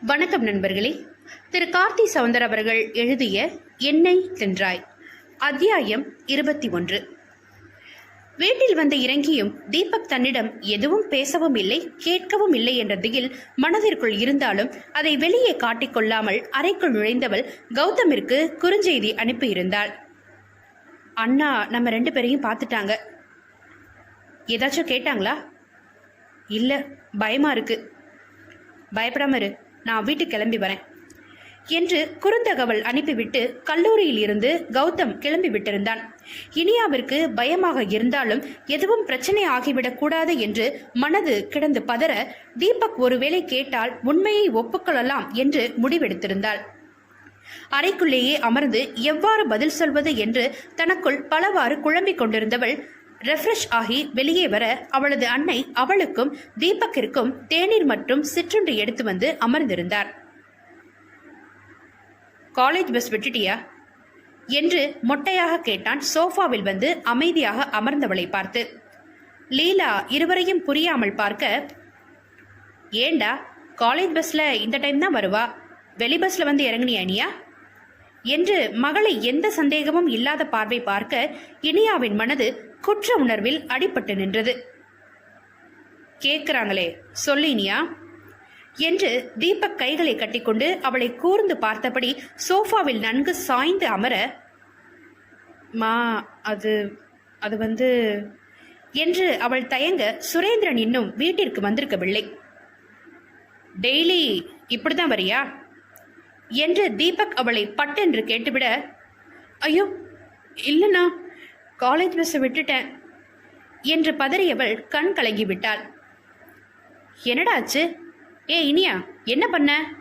வணக்கம் நண்பர்களே. திரு. கார்த்தி சவுந்தர் அவர்கள் எழுதிய என்னை தென்றாய் அத்தியாயம் இருபத்தி ஒன்று. வீட்டில் வந்து இறங்கியும் தீபக் தன்னிடம் எதுவும் பேசவும் இல்லை கேட்கவும் இல்லை என்ற திகில் மனதிற்குள் இருந்தாலும் அதை வெளியே காட்டிக்கொள்ளாமல் அறைக்குள் நுழைந்தவள் கௌதமிற்கு குறுஞ்செய்தி அனுப்பியிருந்தாள். அண்ணா நம்ம ரெண்டு பேரையும் பார்த்துட்டாங்க. ஏதாச்சும் கேட்டாங்களா? இல்லை பயமா இருக்கு. பயப்படாம இரு. நான் வீட்டுக்கு கிளம்பி வரேன். என்று குறுந்தகவல் அனுப்பிவிட்டு கல்லூரியில் இருந்து கௌதம் கிளம்பி விட்டிருந்தான். இனியாவிற்கு பயமாக இருந்தாலும் எதுவும் பிரச்சனை ஆகிவிடக் கூடாது என்று மனது கிடந்து பதற தீபக் ஒருவேளை கேட்டால் உண்மையை ஒப்புக்கொள்ளலாம் என்று முடிவெடுத்திருந்தாள். அறைக்குள்ளேயே அமர்ந்து எவ்வாறு பதில் சொல்வது என்று தனக்குள் பலவாறு குழம்பிக் கொண்டிருந்தவள் ரெஃப்ரெஷ் ஆகி வெளியே வர அவளது அன்னை அவளுக்கும் தீபக்கிற்கும் தேநீர் மற்றும் சிற்றுண்டு எடுத்து வந்து அமர்ந்திருந்தார். காலேஜ் பஸ் விட்டுட்டியா? என்று மொட்டையாக கேட்டான். சோஃபாவில் வந்து அமைதியாக அமர்ந்தவளை பார்த்து லீலா இருவரையும் புரியாமல் பார்க்க ஏண்டா காலேஜ் பஸ்ல இந்த டைம் தான் வருவா? வெளி பஸ்ல வந்து இறங்குனியா இனியா என்று மகளை எந்த சந்தேகமும் இல்லாத பார்வை பார்க்க இனியாவின் மனது குற்ற உணர்வில் அடிபட்டு நின்றது. கேட்கிறாங்களே சொல்லினியா என்று தீபக் கைகளை கட்டிக்கொண்டு அவளை கூர்ந்து பார்த்தபடி சோஃபாவில் நன்கு சாய்ந்து அமர மா அது அது வந்து என்று அவள் தயங்க சுரேந்திரன் இன்னும் வீட்டிற்கு வந்திருக்கவில்லை. டெய்லி இப்படிதான் வரியா? என்று தீபக் அவளை பட்டென்று கேட்டுவிட ஐயோ இல்லைண்ணா. காலேஜ் பஸ்ஸை விட்டுட்டேன் என்று பதறியவள் கண் கலங்கி விட்டாள் என்னடா ஆச்சு? ஏ இனியா என்ன பண்ண?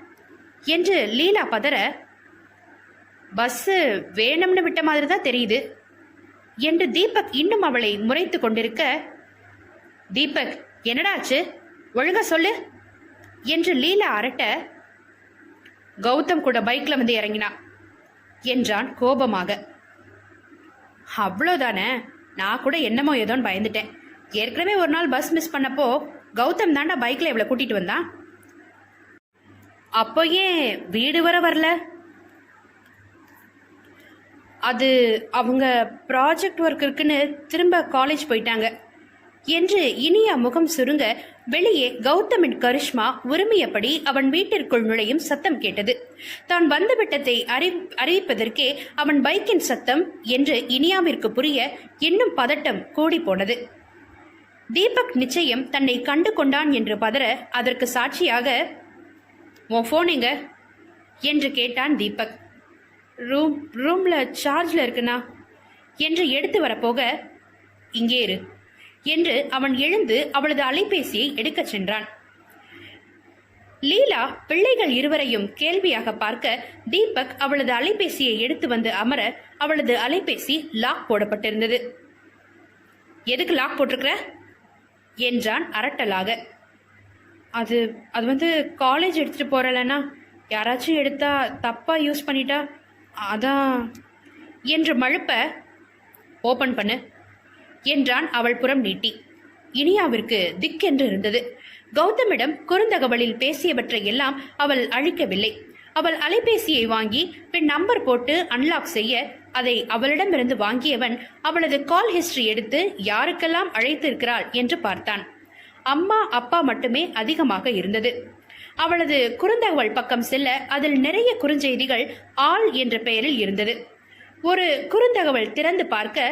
என்று லீலா பதற பஸ்ஸு வேணும்னு விட்ட மாதிரி தான் தெரியுது என்று தீபக் இன்னும் அவளை முறைத்து கொண்டிருக்க தீபக் என்னடா ஆச்சு? ஒழுங்கா சொல்லு என்று லீலா அரட்ட கௌதம் கூட பைக்ல வந்து இறங்கினான் என்றான் கோபமாக. அவ்வளோதானே நான் கூட என்னமோ ஏதோன்னு பயந்துட்டேன். ஏற்கனவே ஒரு நாள் பஸ் மிஸ் பண்ணப்போ கௌதம் தாண்டா பைக்கில் இவ்வளோ கூட்டிகிட்டு வந்தான். அப்போ ஏன் வீடு வர வரல? அது அவங்க ப்ராஜெக்ட் ஒர்க் இருக்குன்னு திரும்ப காலேஜ் போயிட்டாங்க. என்று இனியா முகம் சுருங்க வெளியே கௌதமின் கரிஷ்மா உரிமையபடி அவன் வீட்டிற்குள் நுழையும் சத்தம் கேட்டது. தான் வந்துவிட்டதை அறி அறிவிப்பதற்கே அவன் பைக்கின் சத்தம் என்று இனியாவிற்கு புரிய இன்னும் பதட்டம் கூடி போனது. தீபக் நிச்சயம் தன்னை கண்டு கொண்டான் என்று பதற அதற்கு சாட்சியாக உன் ஃபோன் எங்க? என்று கேட்டான் தீபக். ரூம் ரூம்ல சார்ஜ்ல இருக்குண்ணா. என்று எடுத்து வரப்போக இங்கே இரு. என்று அவன் எழுந்து அவளது அலைபேசியை எடுக்கச் சென்றான். லீலா பிள்ளைகள் இருவரையும் கேள்வியாக பார்க்க தீபக் அவளது அலைபேசியை எடுத்து வந்து அமர அவளது அலைபேசி லாக் போடப்பட்டிருந்தது. எதுக்கு லாக் போட்டிருக்கிற? என்றான் அரட்டலாக. அது அது வந்து காலேஜ் எடுத்துட்டு போறலன்னா யாராச்சும் எடுத்தா தப்பா யூஸ் பண்ணிட்டா அதான் என்று மழுப்ப ஓபன் பண்ணு. என்றான் அவள் புறம் நீட்டி. இனியாவிற்கு திக்கென்று இருந்தது கௌதமிடம் குறுந்தகவலில் பேசியவற்றை எல்லாம் அவள் அழிக்கவில்லை. அவள் அலைபேசியை வாங்கி பின் நம்பர் போட்டு அன்லாக் செய்ய அதை அவளிடமிருந்து வாங்கியவன் அவளது கால் ஹிஸ்டரி எடுத்து யாருக்கெல்லாம் அழைத்திருக்கிறாள் என்று பார்த்தான். அம்மா அப்பா மட்டுமே அதிகமாக இருந்தது. அவளது குறுந்தகவல் பக்கம் செல்ல அதில் நிறைய குறுஞ்செய்திகள் ஆள் என்ற பெயரில் இருந்தது. ஒரு குறுந்தகவல் திறந்து பார்க்க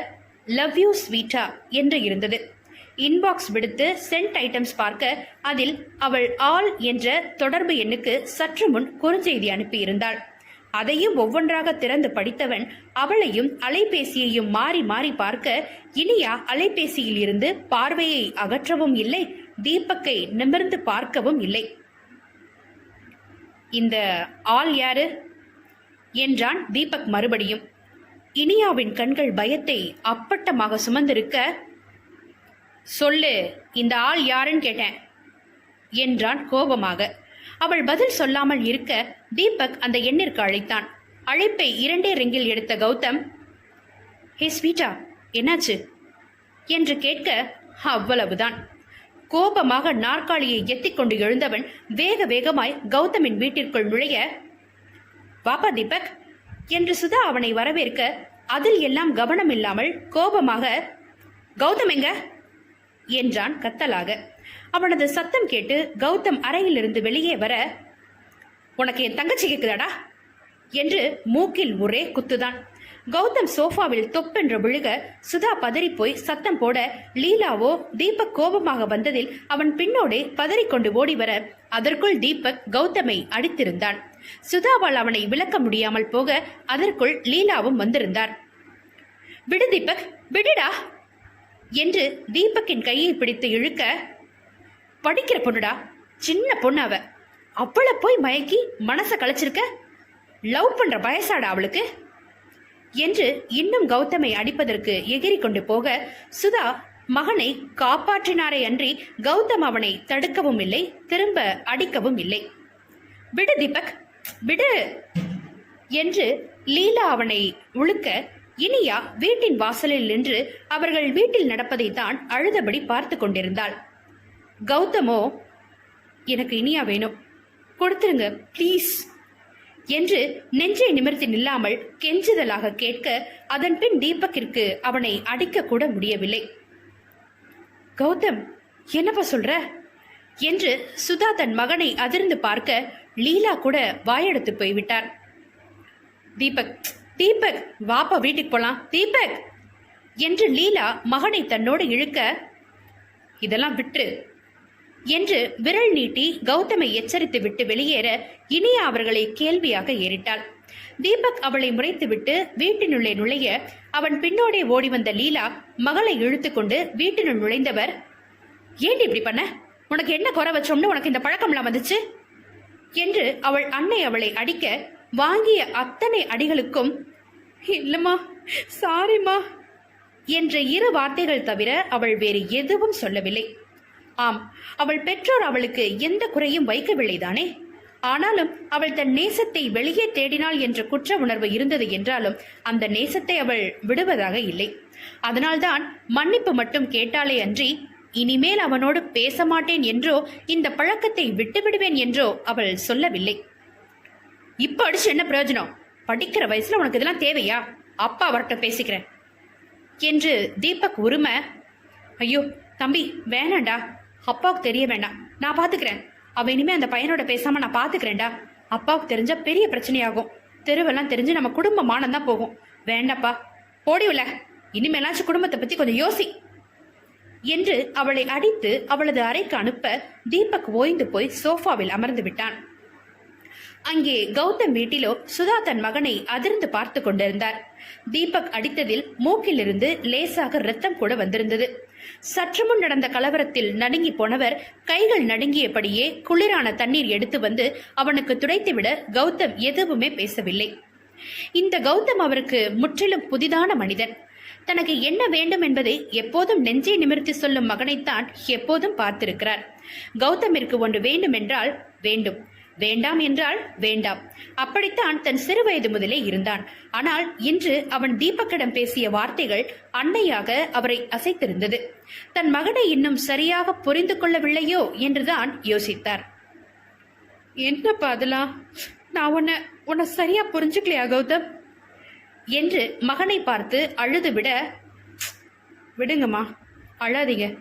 லவ் யூ ஸ்வீட்டா என்று இருந்தது. இன்பாக்ஸ் விடுத்து சென்ட் ஐட்டம்ஸ் பார்க்க அதில் அவள் ஆள் என்ற தொடர்பு எண்ணுக்கு சற்று முன் குறுஞ்செய்தி அனுப்பியிருந்தாள். அதையும் ஒவ்வொன்றாக திறந்து படித்தவன் அவளையும் அலைபேசியையும் மாறி மாறி பார்க்க இனியா அலைபேசியில் இருந்து பார்வையை அகற்றவும் இல்லை தீபக்கை நிமிர்ந்து பார்க்கவும் இல்லை. இந்த ஆள் யாரு? என்றான் தீபக் மறுபடியும். இனியாவின் கண்கள் பயத்தை அப்பட்டமாக சுமந்திருக்க சொல்லு இந்த ஆள் யாருன்னு கேட்டேன் என்றான் கோபமாக. அவள் பதில் சொல்லாமல் இருக்க தீபக் அந்த எண்ணிற்கு அழைத்தான். அழைப்பை இரண்டே ரிங்கில் எடுத்த கௌதம் ஹே ஸ்வீட்டா என்னாச்சு? என்று கேட்க அவ்வளவுதான். கோபமாக நாற்காலியை எத்திக்கொண்டு எழுந்தவன் வேக வேகமாய் கௌதமின் வீட்டிற்குள் நுழைய வாப்பா தீபக் என்று சுதா அவனை வரவேற்க அதில் எல்லாம் கவனம் இல்லாமல் கோபமாக கௌதம் எங்க? என்றான் கத்தலாக. அவனது சத்தம் கேட்டு கௌதம் அறையிலிருந்து வெளியே வர உனக்கு என் தங்கச்சி கேட்குதாடா என்று மூக்கில் ஒரே குத்துதான். கௌதம் சோஃபாவில் தொப்பென்று விழுக சுதா பதறிப்போய் சத்தம் போட லீலாவோ தீபக் கோபமாக வந்ததில் அவன் பின்னோடே பதறிக்கொண்டு ஓடி வர அதற்குள் தீபக் கௌதமை அடித்திருந்தான். சுதாவால் அவனை விளக்க முடியாமல் போக அதற்குள் லீலாவும் வந்திருந்தார். விடு தீபக் விடுடா! என்று தீபக்கின் கையை பிடித்து இழுக்க படிக்கிற பொண்ணுடா சின்ன பொண்ணு அவ. அவளை போய் மயக்கி மனசை களைச்சிருக்க லவ் பண்ற வயசாடா அவளுக்கு? என்று இன்னும் கௌதமை அடிப்பதற்கு எகிரி கொண்டு போக சுதா மகனை காப்பாற்றினாரே அன்றி கௌதம் அவனை தடுக்கவும் இல்லை திரும்ப அடிக்கவும் இல்லை. விடு தீபக் விடு என்று லீலா அவனை உழுக்க இனியா வீட்டின் வாசலில் நின்று அவர்கள் வீட்டில் நடப்பதை தான் அழுதபடி பார்த்து கொண்டிருந்தாள். கௌதமோ எனக்கு இனியா வேணும். கொடுத்துருங்க ப்ளீஸ் என்று நெஞ்சை நிமிர்த்தி நில்லாமல் கெஞ்சுதலாக கேட்க அதன் பின் தீபக்கிற்கு அவனை அடிக்க கூட முடியவில்லை. கௌதம் என்னப்பா சொல்ற? என்று சுதா தன் மகனை அதிர்ந்து பார்க்க லீலா கூட வாயெடுத்து போய்விட்டார். தீபக் தீபக் வாப்பா வீட்டுக்கு போலாம். தீபக்! என்று லீலா மகனை தன்னோடு இழுக்க இதெல்லாம் விற்று என்று விரல் நீட்டி கௌதமை எச்சரித்து விட்டு வெளியேற இனியா அவர்களை கேள்வியாக ஏறிட்டாள். தீபக் அவளை முறைத்துவிட்டு வீட்டினுள்ளே நுழைய அவன் பின்னோடே ஓடி வந்த லீலா மகளை இழுத்துக்கொண்டு வீட்டினுள் நுழைந்தவர் ஏண்டி இப்படி பண்ண? உனக்கு என்ன குறை வச்சோம்னு உனக்கு இந்த பழக்கம்லாம் வந்துச்சு? என்று அவள் அன்னை அவளை அடிக்க வாங்கிய அத்தனை அடிகளுக்கும் இல்லம்மா சாரிம்மா என்ற இரு வார்த்தைகள் தவிர அவள் வேறு எதுவும் சொல்லவில்லை. ஆம் அவள் பெற்றோர் அவளுக்கு எந்த குறையும் வைக்கவில்லைதானே? ஆனாலும் அவள் தன் நேசத்தை வெளியே தேடினாள் என்ற குற்ற உணர்வு இருந்தது என்றாலும் அந்த நேசத்தை அவள் விடுவதாக இல்லை. அதனால்தான் மன்னிப்பு மட்டும் கேட்டாலே அன்றி இனிமேல் அவனோடு பேச மாட்டேன் என்றோ இந்த பழக்கத்தை விட்டுவிடுவேன் என்றோ அவள் சொல்லவில்லை. இப்போ அடிச்சு என்ன பிரயோஜனம்? படிக்கிற வயசுல உனக்கு இதெல்லாம் தேவையா? அப்பா அவர்கிட்ட பேசிக்கிறேன். என்று தீபக் உரிமை ஐயோ தம்பி வேணாண்டா அப்பாவுக்கு தெரிய வேண்டாம். நான் பாத்துக்கிறேன். அவன் இனிமே அந்த பையனோட பேசாம நான் பாத்துக்கிறேன்டா. அப்பாவுக்கு தெரிஞ்சா பெரிய பிரச்சனையாகும். தெருவெல்லாம் தெரிஞ்சு நம்ம குடும்ப மானம் தான் போகும். வேண்டாப்பா. போடிவில இனிமேலாச்சும் குடும்பத்தை பத்தி கொஞ்சம் யோசி. என்று அவளை அடித்து அவளது அறைக்கு அனுப்ப தீபக் ஓய்ந்து போய் சோஃபாவில் அமர்ந்து விட்டான். அங்கே கௌதம் வீட்டிலோ சுதா தன் மகனை அதிர்ந்து பார்த்து கொண்டிருந்தார். தீபக் அடித்ததில் மூக்கிலிருந்து லேசாக ரத்தம் கூட வந்திருந்தது. சற்று முன் நடந்த கலவரத்தில் நடுங்கி போனவர் கைகள் நடுங்கியபடியே குளிரான தண்ணீர் எடுத்து வந்து அவனுக்கு துடைத்துவிட கௌதம் எதுவுமே பேசவில்லை. இந்த கௌதம் அவருக்கு முற்றிலும் புதிதான மனிதன். தனக்கு என்ன வேண்டும் என்பதை எப்போதும் நெஞ்சை நிமிர்த்தி சொல்லும் மகனைத்தான் எப்போதும் பார்த்திருக்கிறார். கௌதமிற்கு ஒன்று வேண்டும் என்றால் வேண்டும். வேண்டாம் என்றால் வேண்டாம். அப்படித்தான் தன் சிறுவயது முதலே இருந்தான். ஆனால் இன்று அவன் தீபக்கிடம் பேசிய வார்த்தைகள் அன்னையாக அவரை அசைத்திருந்தது. தன் மகனை இன்னும் சரியாக புரிந்து கொள்ளவில்லையோ என்றுதான் யோசித்தார். என்ன பாதலா? நான் உன்னை உன்னை சரியா புரிஞ்சுக்கலையா கௌதம்? என்று மகனை பார்த்து அழுது விட விடுங்கம்மா அழாதீங்க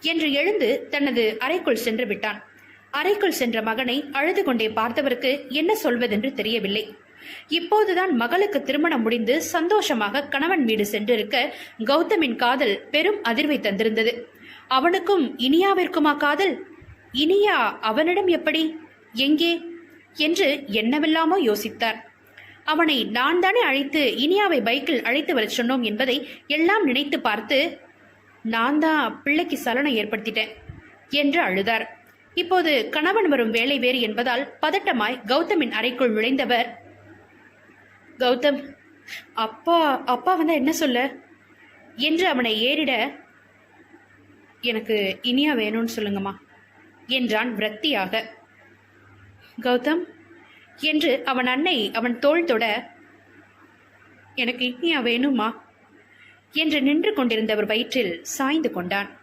என்று எழுந்து தனது அறைக்குள் சென்று விட்டான். அறைக்குள் சென்ற மகனை அழுது கொண்டே பார்த்தவருக்கு என்ன சொல்வதென்று தெரியவில்லை. இப்போதுதான் மகளுக்கு திருமணம் முடிந்து சந்தோஷமாக கணவன் வீடு சென்றிருக்க கௌதமின் காதல் பெரும் அதிர்வை தந்திருந்தது. அவனுக்கும் இனியாவிற்குமா காதல்? இனியா அவனிடம் எப்படி? எங்கே? என்று என்னவெல்லாமோ யோசித்தார். அவனை நான் தானே அழைத்து இனியாவை பைக்கில் அழைத்து வர சொன்னோம் என்பதை எல்லாம் நினைத்து பார்த்து நான் தான் பிள்ளைக்கு சலனம் ஏற்படுத்திட்டேன் என்று அழுதார். இப்போது கணவன் வரும் வேலை வேறு என்பதால் பதட்டமாய் கௌதமின் அறைக்குள் நுழைந்தவர் கௌதம் அப்பா அப்பா வந்தா என்ன சொல்ல? என்று அவனை ஏறிட எனக்கு இனியா வேணும்னு சொல்லுங்கம்மா என்றான் விரக்தியாக. கௌதம் என்று அவன் அன்னை அவன் தோள் தொட எனக்கு இட்னியா வேணுமா? என்று நின்று கொண்டிருந்தவர் வயிற்றில் சாய்ந்து கொண்டான்.